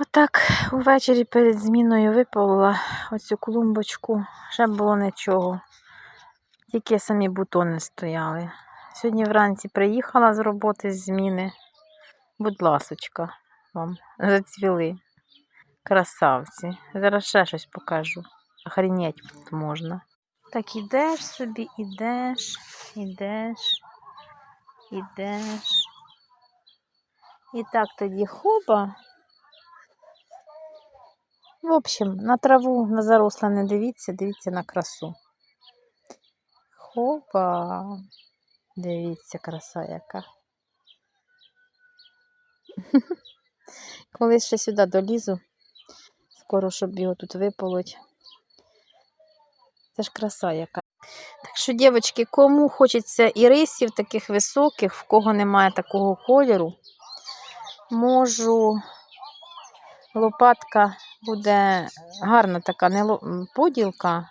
Отак увечері перед зміною виполола оцю клумбочку. Ще було нічого. Тільки самі бутони стояли. Сьогодні вранці приїхала з роботи з зміни. Будь ласочка, вам зацвіли. Красавці. Зараз ще щось покажу. Охренеть можна. Так ідеш собі, ідеш, ідеш, ідеш. І так тоді хоба. В общем, на траву, на заросла не дивіться, дивіться на красу. Хопа. Дивіться, краса яка. Коли ще сюди долізу, скоро, щоб його тут виполоть. Це ж краса яка. Так що, дівчатки, кому хочеться ірисів таких високих, в кого немає такого кольору, можу. Лопатка буде гарна така не ло- поділка,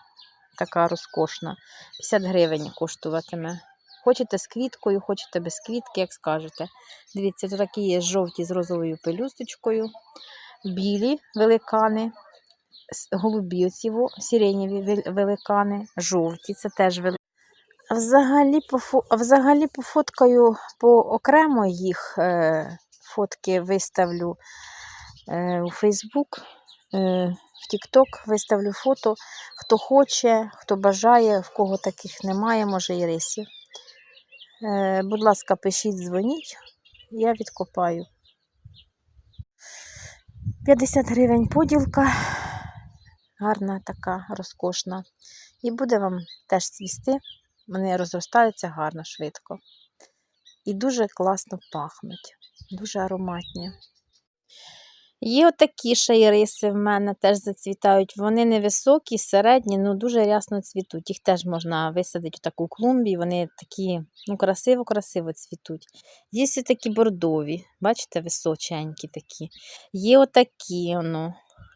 така розкошна. 50 гривень коштуватиме. Хочете з квіткою, хочете без квітки, як скажете. Дивіться, тут такі є жовті з розовою пелюсточкою, білі великани, голубі оці сиренєві великани, жовті, це теж великани. Взагалі, взагалі пофоткаю по окремо їх е... фотки виставлю. У Фейсбук, е... в Тікток виставлю фото. Хто хоче, хто бажає, в кого таких немає, може і рисів. Е... Будь ласка, пишіть, дзвоніть, я відкопаю. 50 гривень поділка, гарна така, розкошна. І буде вам теж цвісти. Вони розростаються гарно, швидко. І дуже класно пахнуть, дуже ароматні. Є отакі ще в мене теж зацвітають. Вони невисокі, середні, ну дуже рясно цвітуть. Їх теж можна висадити в таку клумбі. Вони такі, ну, красиво-красиво цвітуть. Є ось такі бордові, бачите, височенькі такі. Є отакі, ну,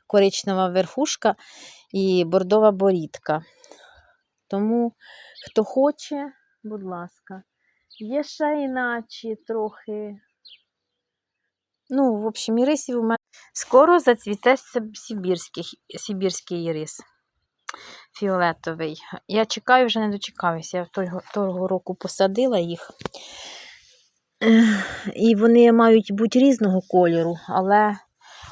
коричнева верхушка і бордова борідка. Тому, хто хоче, будь ласка. Є ще іначе трохи. Ну, в общем, ірисів у мене. Скоро зацвіте сиб- сибірський, сибірський ірис фіолетовий. Я чекаю, вже не дочекаюся. Я того, того року посадила їх. І вони мають бути різного кольору, але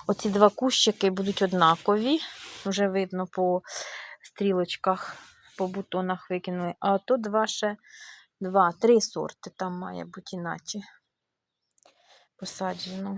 оці два кущики будуть однакові. Вже видно по стрілочках, по бутонах викинули. А то два ще два, три сорти там має бути іначе Puxadinho.